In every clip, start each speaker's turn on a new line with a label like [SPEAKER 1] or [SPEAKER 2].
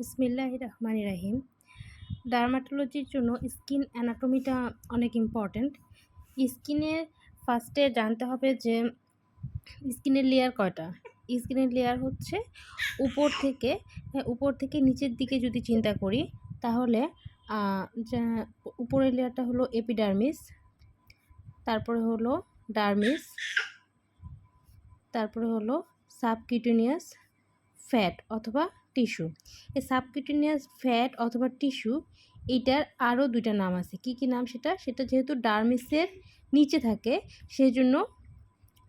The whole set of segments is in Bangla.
[SPEAKER 1] বিসমিল্লাহ রহমান রাহিম। ডার্মাটোলজির জন্য স্কিন অ্যানাটমিটা অনেক ইম্পর্ট্যান্ট। স্কিনের ফার্স্টে জানতে হবে যে স্কিনের লেয়ার কয়টা? স্কিনের লেয়ার হচ্ছে উপর থেকে হ্যাঁ, উপর থেকে নিচের দিকে যদি চিন্তা করি তাহলে উপরের লেয়ারটা হলো এপিডার্মিস তারপরে হলো ডার্মিস তারপরে হলো সাবকিউটেনিয়াস ফ্যাট অথবা টিস্যু। এই সাবকিউটেনিয়াস ফ্যাট অথবা টিস্যু এইটার আরও দুইটা নাম আছে। কি কি নাম সেটা? সেটা যেহেতু ডার্মিসের নিচে থাকে সেই জন্য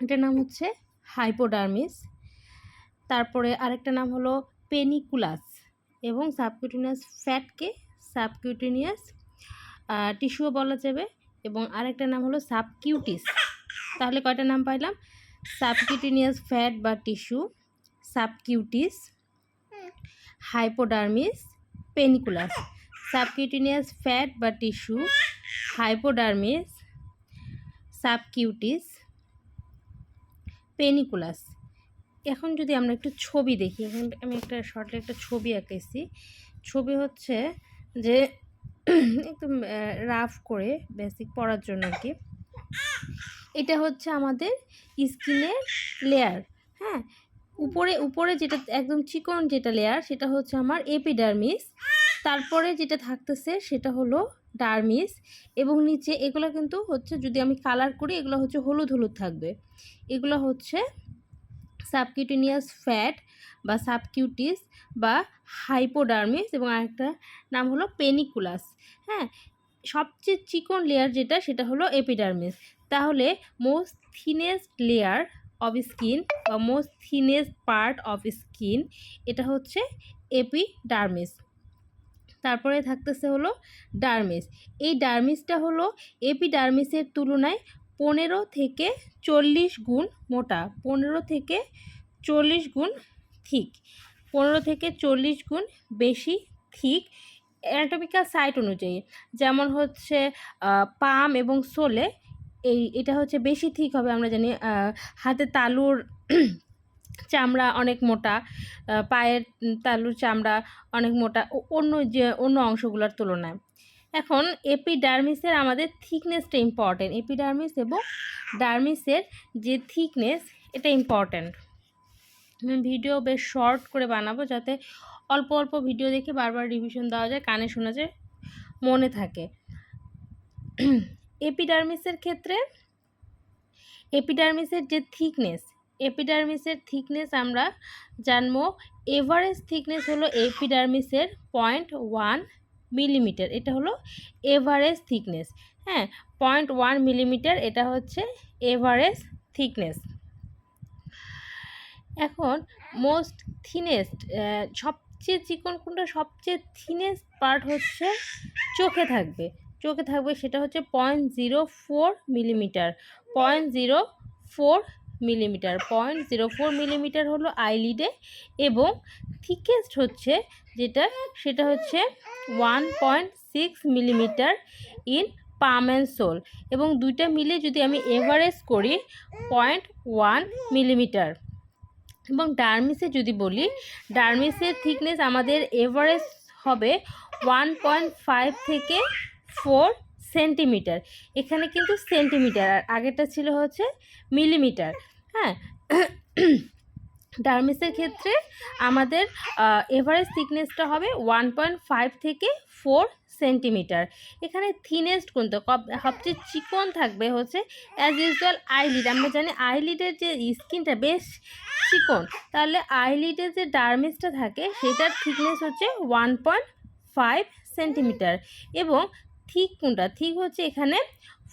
[SPEAKER 1] এটার নাম হচ্ছে হাইপোডার্মিস। তারপরে আরেকটা নাম হলো পেনিকুলাস এবং সাবকিউটেনিয়াস ফ্যাটকে সাবকিউটেনিয়াস টিস্যুও বলা যাবে এবং আরেকটা নাম হলো সাবকিউটিস। তাহলে কয়টা নাম পাইলাম? সাবকিউটেনিয়াস ফ্যাট বা tissue, subcutis hypodermis panniculus subcutaneous fat বা টিস্যু হাইপোডার্মিস সাবকিউটিস পেনিকুলাস এখন যদি আমরা একটু ছবি দেখি, এখন আমি একটা শর্টে একটা ছবি আঁকেছি। ছবি হচ্ছে যে একদম রাফ করে বেসিক পড়ার জন্য আর কি। এটা হচ্ছে আমাদের স্কিনের লেয়ার হ্যাঁ? উপরে উপরে যেটা একদম চিকন যেটা লেয়ার সেটা হচ্ছে আমার এপিডার্মিস তারপরে যেটা থাকতেছে, সেটা হলো ডার্মিস এবং নিচে এগুলো কিন্তু হচ্ছে, যদি আমি কালার করি, এগুলো হচ্ছে হলুদ হলুদ থাকবে। এগুলো হচ্ছে সাবকিউটিনিয়াস ফ্যাট বা সাবকিউটিস বা হাইপোডার্মিস এবং আরেকটা নাম হলো পেনিকুলাস হ্যাঁ সবচেয়ে চিকন লেয়ার যেটা, সেটা হলো এপিডার্মিস তাহলে most thinnest layer of skin বা most thinnest part of skin এটা হচ্ছে এপিডার্মিস তারপরে থাকতেছে হলো ডার্মিস এই ডার্মিসটা হলো এপিডার্মিসের তুলনায় পনেরো থেকে চল্লিশ গুণ মোটা, পনেরো থেকে চল্লিশ গুণ থিক পনেরো থেকে চল্লিশ গুণ বেশি থিক অ্যানাটমিক্যাল সাইট অনুযায়ী, যেমন হচ্ছে পাম এবং সোলে এই এটা হচ্ছে বেশি থিক হবে, আমরা জানি হাতে তালুর চামড়া অনেক মোটা পায়ের তালুর চামড়া অনেক মোটা অন্য যে, অন্য অংশগুলোর তুলনায়। এখন এপিডার্মিসের আমাদের থিকনেসটা ইম্পর্টেন্ট এপিডার্মিস এবং ডার্মিসের যে থিকনেস এটা ইম্পর্টেন্ট ভিডিও বেশ শর্ট করে বানাবো যাতে অল্প অল্প ভিডিও দেখে বারবার রিভিশন দেওয়া যায়, কানে শোনা যায়, মনে থাকে। এপিডার্মিসের ক্ষেত্রে? এপিডার্মিসের যে থিকনেস এপিডার্মিসের থিকনেস আমরা জানব। এভারেজ থিকনেস হলো এপিডার্মিসের পয়েন্ট ওয়ান মিলিমিটার এটা হলো এভারেজ থিকনেস হ্যাঁ পয়েন্ট ওয়ান মিলিমিটার এটা হচ্ছে এভারেজ থিকনেস এখন মোস্ট থিনেস্ট সবচেয়ে চিকন কোনটা, সবচেয়ে থিনেস্ট পার্ট হচ্ছে চোখে থাকবে। চোখে থাকবে সেটা হচ্ছে point zero four millimetre. Point zero four millimetre. Point zero four millimetre হলো আইলিডে এবং থিকেস্ট হচ্ছে যেটা, সেটা হচ্ছে one point six millimetre in palm and sole. এবং দুইটা মিলে যদি আমি এভারেজ করি, পয়েন্ট ওয়ান মিলিমিটার। এবং ডার্মিসে যদি বলি, ডার্মিসের থিকনেস আমাদের এভারেজ হবে ওয়ান পয়েন্ট ফাইভ থেকে ফোর সেন্টিমিটার। এখানে কিন্তু সেন্টিমিটার, আর আগেরটা ছিল হচ্ছে মিলিমিটার। হ্যাঁ? ডার্মিসের ক্ষেত্রে আমাদের এভারেজ থিকনেসটা হবে ওয়ান পয়েন্ট ফাইভ থেকে ফোর সেন্টিমিটার। এখানে থিনেস্ট কব- সবচেয়ে চিকন থাকবে হচ্ছে অ্যাজ ইউজুয়াল আইলিড আমরা জানি আইলিডের যে স্কিনটা বেশ চিকন, তাহলে আইলিডের যে ডার্মিসটা থাকে, সেটার থিকনেস হচ্ছে ওয়ান পয়েন্ট ফাইভ সেন্টিমিটার। এবং থিক কোনটা? থিক হচ্ছে এখানে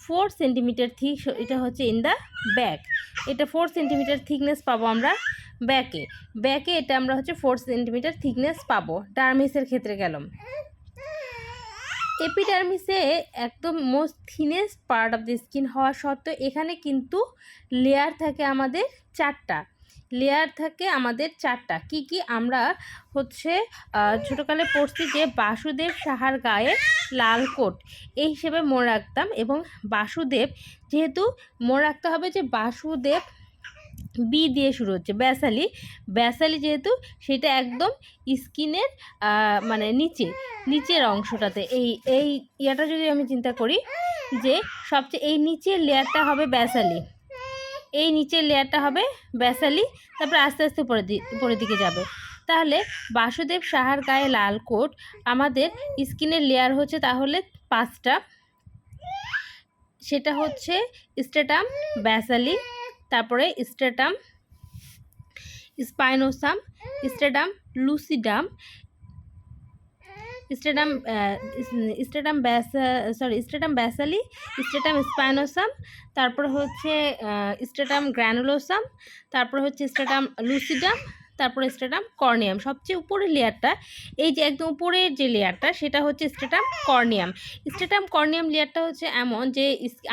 [SPEAKER 1] ফোর সেন্টিমিটার থিক এটা হচ্ছে ইন দ্য ব্যাক এটা ফোর সেন্টিমিটার থিকনেস পাবো আমরা ব্যাকে ব্যাকে এটা আমরা হচ্ছে ফোর সেন্টিমিটার থিকনেস পাবো। ডার্মিসের ক্ষেত্রে গেলাম। এপিডার্মিসে একদম most thinnest part of the skin হওয়া সত্ত্বেও এখানে কিন্তু লেয়ার থাকে আমাদের চারটা। লেয়ার থাকে আমাদের চারটা। কি কি? আমরা হচ্ছে ছোটোকালে পড়ছি যে বাসুদেব সাহার গায়ে লাল কোট এই হিসেবে মনে রাখতাম এবং বাসুদেব যেহেতু মনে রাখতে হবে যে বাসুদেব বি দিয়ে শুরু হচ্ছে, ব্যাসালি। ব্যাসালি যেহেতু সেটা একদম স্কিনের মানে নিচে, নিচের অংশটাতে। এই এই ইয়াটা যদি আমি চিন্তা করি যে সবচেয়ে, এই নিচের লেয়ারটা হবে ব্যাসালি। এই নিচের লেয়ারটা হবে ব্যাসালি, তারপর আস্তে আস্তে উপরের দিকে যাবে। তাহলে বাসুদেব সাহার গায়ে লাল কোট, আমাদের স্কিনের লেয়ার হচ্ছে তাহলে পাঁচটা। সেটা হচ্ছে স্টেটাম ব্যাসালি তারপরে স্টেটাম স্পাইনোসাম স্টেটাম লুসিডাম স্টেটাম স্টেটাম ব্যাসা সরি স্টেটাম ব্যাসালি স্টেটাম স্পাইনোসাম তারপর হচ্ছে স্টেটাম গ্র্যানুলোসাম তারপর হচ্ছে স্টেটাম লুসিডাম তারপরে স্টেটাম কর্নিয়াম। সবচেয়ে উপরের লেয়ারটা, এই যে একদম উপরের যে লেয়ারটা, সেটা হচ্ছে স্টেটাম কর্নিয়াম। স্টেটাম কর্নিয়াম লেয়ারটা হচ্ছে এমন যে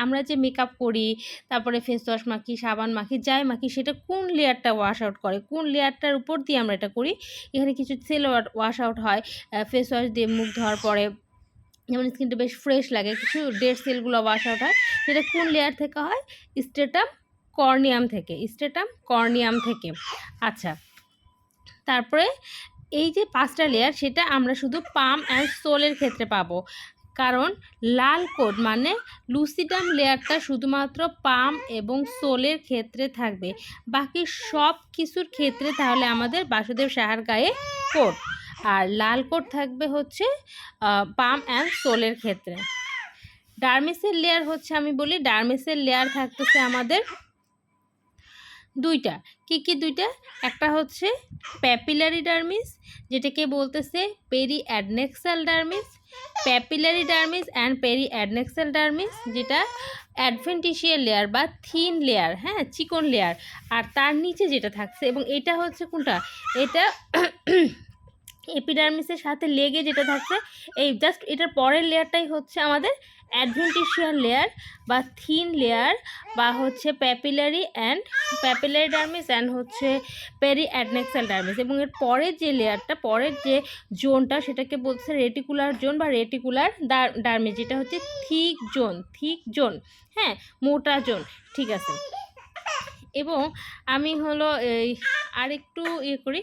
[SPEAKER 1] আমরা যে মেকআপ করি, তারপরে ফেস ওয়াশ মাখি, সাবান মাখি, যাই মাখি, সেটা কোন লেয়ারটা ওয়াশ আউট করে? কোন লেয়ারটার উপর দিয়ে আমরা এটা করি? এখানে কিছু সেল ওয়াশ আউট হয় ফেস ওয়াশ দিয়ে মুখ ধোয়ার পরে। যেমন স্কিনটা বেশ ফ্রেশ লাগে, কিছু ডেড সেলগুলো ওয়াশ আউট হয়। সেটা কোন লেয়ার থেকে হয়? স্টেটাম কর্নিয়াম থেকে, স্টেটাম কর্নিয়াম থেকে। আচ্ছা তারপরে এই যে পাঁচটা লেয়ার সেটা আমরা শুধু পাম অ্যান্ড সোলের ক্ষেত্রে পাবো। কারণ লাল কোড মানে লুসিডাম লেয়ারটা শুধুমাত্র পাম এবং সোলের ক্ষেত্রে থাকবে। বাকি সব কিছুর ক্ষেত্রে তাহলে আমাদের বাসুদেব সাহার গায়ে কোট আর লাল কোট থাকবে হচ্ছে পাম অ্যান্ড সোলের ক্ষেত্রে। ডার্মিসের লেয়ার হচ্ছে আমি বলি, ডার্মিসের লেয়ার থাকতেছে আমাদের দুইটা। কি কি দুইটা? একটা হচ্ছে প্যাপিলারি ডার্মিস যেটাকে বলতেছে peri adnexal dermis papillary dermis and peri adnexal dermis যেটা অ্যাডভেন্টিশিয়াল লেয়ার বা থিন লেয়ার হ্যাঁ চিকন লেয়ার আর তার নিচে যেটা থাকছে, এবং এটা হচ্ছে কোনটা? এটা এপিডার্মিসের সাথে লেগে যেটা থাকছে, এই জাস্ট এটার পরের লেয়ারটাই হচ্ছে আমাদের অ্যাডভেন্টিশিয়াল লেয়ার বা থিন লেয়ার বা হচ্ছে papillary and papillary dermis and হচ্ছে পেরি অ্যাডনেক্সাল ডার্মিস এবং এর পরের যে লেয়ারটা পরের যে জোনটা সেটাকে বলছে রেটিকুলার জোন বা রেটিকুলার ডার্মিস যেটা হচ্ছে থিক জোন থিক জোন হ্যাঁ মোটা জোন ঠিক আছে। এবং আমি হলো এই আরেকটু ইয়ে করি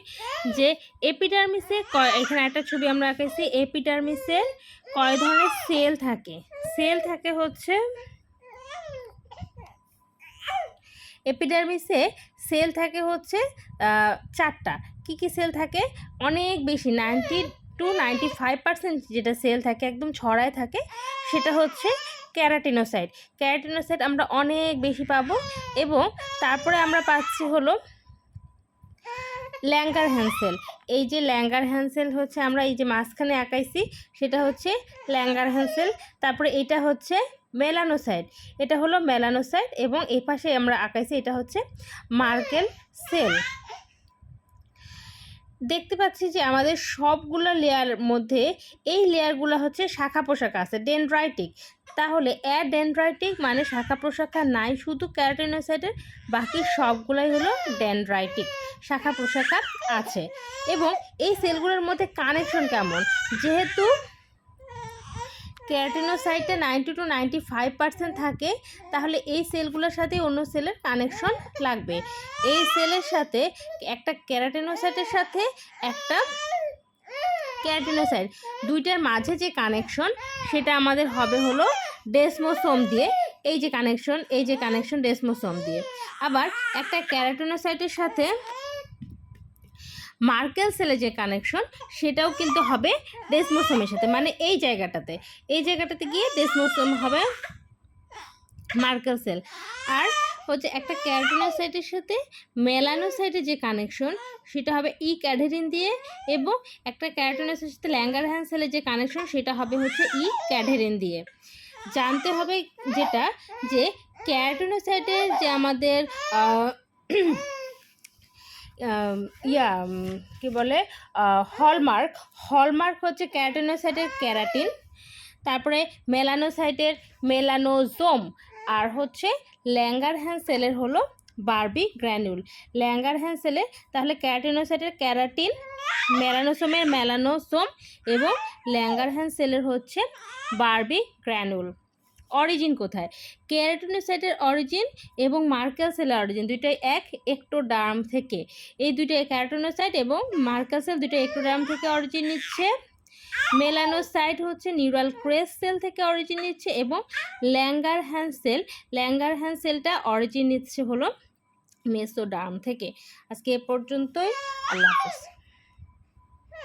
[SPEAKER 1] যে এপিডার্মিসে এখানে একটা ছবি আমরা আঁকাইছি এপিডার্মিসের কয় ধরনের সেল থাকে? সেল থাকে হচ্ছে এপিডার্মিসে সেল থাকে হচ্ছে চারটা। কি কি সেল থাকে? অনেক বেশি ninety two ninety five percent যেটা সেল থাকে, একদম ছড়ায় থাকে, সেটা হচ্ছে ক্যারাটিনোসাইড। ক্যারাটিনোসাইড আমরা অনেক বেশি পাবো এবং তারপরে আমরা পাচ্ছি হলো ল্যাঙ্গার হ্যান্সেল এই যে ল্যাঙ্গার হ্যান্সেল হচ্ছে, আমরা এই যে মাঝখানে আঁকাইছি, সেটা হচ্ছে ল্যাঙ্গার হ্যান্সেল তারপরে এটা হচ্ছে মেলানোসাইড। এটা হলো মেলানোসাইড এবং এই পাশে আমরা আঁকাইছি, এটা হচ্ছে মার্কেল সেল। দেখতে পাচ্ছি যে আমাদের সবগুলো লেয়ার মধ্যে এই লেয়ারগুলো হচ্ছে শাখা পোশাখা আছে ডেনড্রাইটিক তাহলে অ্যাড ডেনড্রাইটিক মানে শাখা প্রশাখা নাই, শুধু ক্যারাটিনোসাইটের বাকি সবগুলাই হলো ডেনড্রাইটিক শাখা প্রশাখা আছে। এবং এই সেলগুলোর মধ্যে কানেকশন কেমন? যেহেতু ক্যারাটিনোসাইটে ninety two ninety five percent থাকে, তাহলে এই সেলগুলোর সাথে অন্য সেলের কানেকশন লাগবে। এই সেলের সাথে একটা ক্যারাটিনোসাইটের সাথে একটা ক্যারাটিনোসাইট দুইটার মাঝে যে কানেকশন, সেটা আমাদের হবে হলো ডেসমোসোম দিয়ে, এই যে কানেকশন, এই যে কানেকশন ডেসমোসোম দিয়ে। আবার একটা ক্যারাটিনোসাইটের সাথে মার্কেল সেলে যে কানেকশন, সেটাও কিন্তু হবে দেশ ডেসমোসোমের সাথে। মানে এই জায়গাটাতে। এই জায়গাটাতে গিয়ে ডেসমোসোম হবে মার্কেল সেল। আর হচ্ছে একটা ক্যারাটিনোসাইটের সাথে মেলানোসাইটের যে কানেকশন, সেটা হবে ই ক্যাডেরিন দিয়ে এবং একটা ক্যারাটিনোসাইটের সাথে ল্যাঙ্গার হ্যান্ড সেলের যে কানেকশন, সেটা হবে হচ্ছে ই ক্যাডেরিন দিয়ে। জানতে হবে যেটা যে ক্যারাটিনোসাইটের যে আমাদের ইয়া কি বলে হলমার্ক হলমার্ক হচ্ছে ক্যারাটিনোসাইটের ক্যারাটিন, তারপরে মেলানোসাইটের মেলানোজোম, আর হচ্ছে ল্যাঙ্গার হ্যান্ড সেলের হলো বার্বি গ্র্যানুল ল্যাঙ্গার হ্যান্ড সেলের তাহলে ক্যারাটিনোসাইটের ক্যারাটিন, মেলানোসোমের মেলানোসোম এবং ল্যাঙ্গার হ্যান্ড সেলের হচ্ছে বারবি গ্র্যানুল অরিজিন কোথায়? ক্যারাটোনোসাইটের অরিজিন এবং মার্কাল সেলের অরিজিন দুইটাই এক একটোডার্ম থেকে। এই দুইটা ক্যারাটোনোসাইট এবং মার্কাল সেল দুটো একটোডার্ম থেকে অরিজিন নিচ্ছে। মেলানোসাইট হচ্ছে নিউরাল ক্রেস সেল থেকে অরিজিন নিচ্ছে এবং Langerhans cell. Langerhans সেলটা অরিজিন নিচ্ছে হলো মেসোডার্ম থেকে। আজকে এ পর্যন্তই। আল্লাহ হাফেজ।